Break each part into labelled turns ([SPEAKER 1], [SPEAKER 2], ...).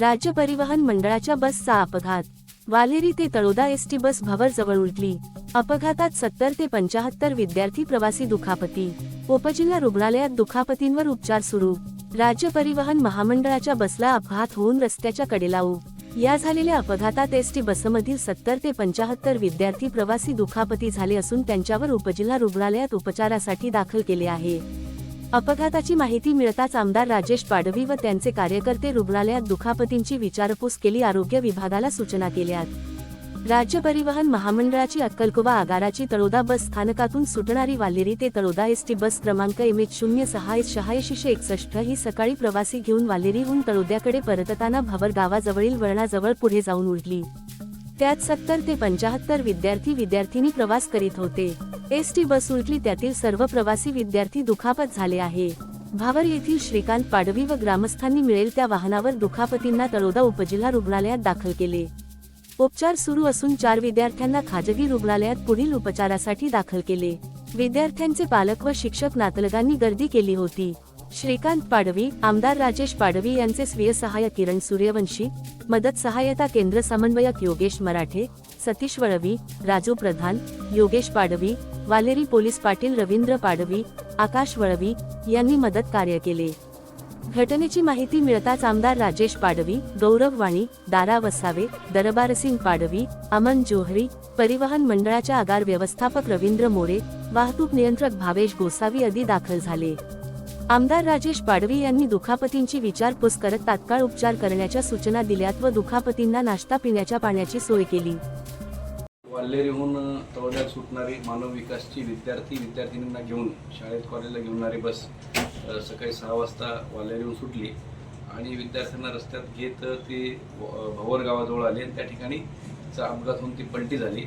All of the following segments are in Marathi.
[SPEAKER 1] राज्य परिवहन मंडळाच्या बसचा अपघात. वालेरी ते तळोदा एसटी बस भवर जवळ उलटली अपघातात सत्तर ते पंचाहत्तर विद्यार्थी प्रवासी दुखापती. उपजिल्हा रुग्णालयात दुखापतींवर उपचार सुरू. राज्य परिवहन महामंडळाच्या बसला अपघात होऊन रस्त्याच्या कडेला उ या झालेल्या अपघातात एसटी बसमधील सत्तर ते पंचाहत्तर विद्यार्थी प्रवासी दुखापती झाले असून त्यांच्यावर उपजिल्हा रुग्णालयात उपचारासाठी दाखल केले आहे. अपघाताची माहिती मिळताच आमदार राजेश पाडवी व त्यांचे कार्यकर्ते रुग्णालयात दुखापतींची विचारपूस केली आरोग्य विभागाला सूचना केल्यात. राज्य परिवहन महामंडळाची अक्कलकुवा आगाराची तळोदा बस स्थानकातून सुटणारी वालेरी ते तळोदा एसटी बस क्रमांक एम एच शून्य सहा एस शहाऐंशीशे एकसष्ट ही सकाळी प्रवासी घेऊन वालेरीहून तळोद्याकडे परतताना भवर गावाजवळील वळणाजवळ पुढे जाऊन उडली. त्यात सत्तर ते पंचाहत्तर विद्यार्थी विद्यार्थिनी प्रवास करीत होते. एस टी बस उलटली त्यातील सर्व प्रवासी विद्यार्थी दुखापत झाले आहे. भावर येथील श्रीकांत पाडवी व ग्रामस्थांनी मिळेल त्या वाहनावर दुखापतींना तळोदा उपजिल्हा रुग्णालयात दाखल केले. उपचार सुरू असून चार विद्यार्थ्यांना खाजगी रुग्णालयात पुढील उपचारासाठी दाखल केले. विद्यार्थ्यांचे पालक व शिक्षक नातलगांनी गर्दी केली होती. श्रीकांत पाडवी आमदार राजेश पाडवी यांचे स्वीय सहाय्यक किरण सूर्यवंशी मदत सहाय्यता केंद्र समन्वयक योगेश मराठे सतीश वळवी राजू प्रधान योगेश पाडवी वालेरी पोलीस पाटील रवींद्र पाडवी आकाश वळवी यांनी मदत कार्य केले. घटनेची माहिती मिळताच आमदार राजेश पाडवी गौरव वाणी दारा वसावे दरबारसिंग पाडवी अमन जोहरी परिवहन मंडळाच्या आगार व्यवस्थापक रवींद्र मोरे वाहतूक नियंत्रक भावेश गोसावी आदी दाखल झाले. आमदार राजेश पाडवी यांनी दुखापतींची विचारपूस करत तात्काळ उपचार करण्याच्या सूचना दिल्यात व दुखापतींना नाश्ता पिण्याच्या पाण्याची सोय केली.
[SPEAKER 2] वाल्हेरीहून तळोद्यात सुटणारी मानव विकासची विद्यार्थी विद्यार्थिनींना घेऊन शाळेत कॉलेजला घेऊनणारी बस सकाळी सहा वाजता वाल्हेरीहून सुटली. आणि विद्यार्थ्यांना रस्त्यात घेत ती भवर गावाजवळ आली आणि त्या ठिकाणी चा अपघात होऊन ती पलटी झाली.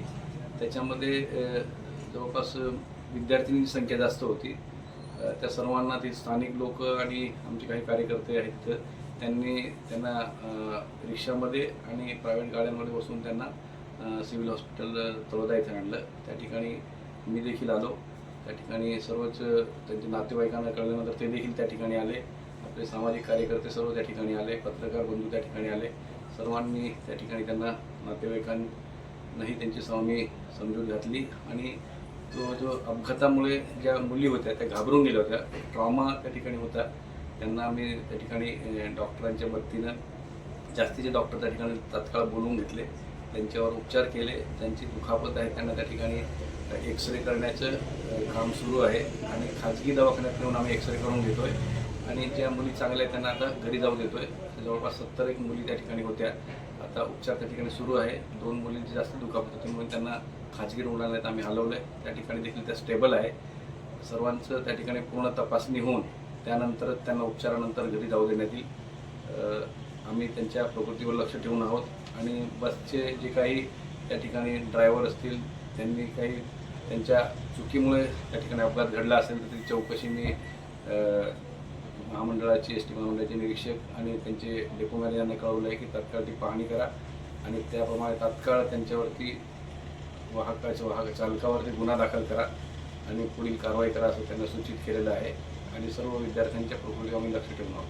[SPEAKER 2] त्याच्यामध्ये जवळपास विद्यार्थिनींची संख्या जास्त होती. त्या सर्वांना ते स्थानिक लोक आणि आमचे काही कार्यकर्ते आहेत त्यांनी त्यांना रिक्षामध्ये आणि प्रायव्हेट गाड्यांमध्ये बसून त्यांना सिव्हिल हॉस्पिटल तळोदा इथे आणलं. त्या ठिकाणी मी देखील आलो. त्या ठिकाणी सर्वच त्यांच्या नातेवाईकांना कळल्यानंतर ते देखील त्या ठिकाणी आले. आपले सामाजिक कार्यकर्ते सर्व त्या ठिकाणी आले. पत्रकार बंधू त्या ठिकाणी आले. सर्वांनी त्या ठिकाणी त्यांना नातेवाईकांनाही त्यांची स्वामी समजून घातली आणि तो जो अपघातामुळे ज्या मुली होत्या त्या घाबरून गेल्या होत्या ट्रॉमा त्या ठिकाणी होता. त्यांना आम्ही त्या ठिकाणी डॉक्टरांच्या मदतीनं जास्तीचे डॉक्टर त्या ठिकाणी तात्काळ बोलवून घेतले. त्यांच्यावर उपचार केले. त्यांची दुखापत आहे त्यांना त्या ठिकाणी एक्सरे करण्याचं काम सुरू आहे. आणि खाजगी दवाखान्यात नेऊन आम्ही एक्सरे करून घेतोय. आणि ज्या मुली चांगल्या आहेत त्यांना आता घरी जाऊ देतोय. जवळपास सत्तर एक मुली त्या ठिकाणी होत्या. आता उपचार त्या ठिकाणी सुरू आहे. दोन मुलींची जास्त दुखापत होती म्हणून त्यांना खाजगी रुग्णालयात आम्ही हलवलं आहे त्या ठिकाणी देखील त्या स्टेबल आहे. सर्वांचं त्या ठिकाणी पूर्ण तपासणी होऊन त्यानंतर त्यांना उपचारानंतर घरी जाऊ देण्यात येईल. आम्ही त्यांच्या प्रकृतीवर लक्ष ठेवून आहोत. आणि बसचे जे काही त्या ठिकाणी ड्रायव्हर असतील त्यांनी काही त्यांच्या चुकीमुळे त्या ठिकाणी अपघात घडला असेल तर त्याची चौकशी मी महामंडळाचे एस टी महामंडळाचे निरीक्षक आणि त्यांचे डेपो मॅनेजरने कळवलं आहे की तात्काळ ती पाहणी करा. आणि त्याप्रमाणे तात्काळ त्यांच्यावरती वाहकाच्या वाहक चालकावरती गुन्हा दाखल करा आणि पुढील कारवाई करा असं त्यांना सूचित केलेलं आहे. आणि सर्व विद्यार्थ्यांच्या प्रकृतीवर आम्ही लक्ष ठेवून आहोत.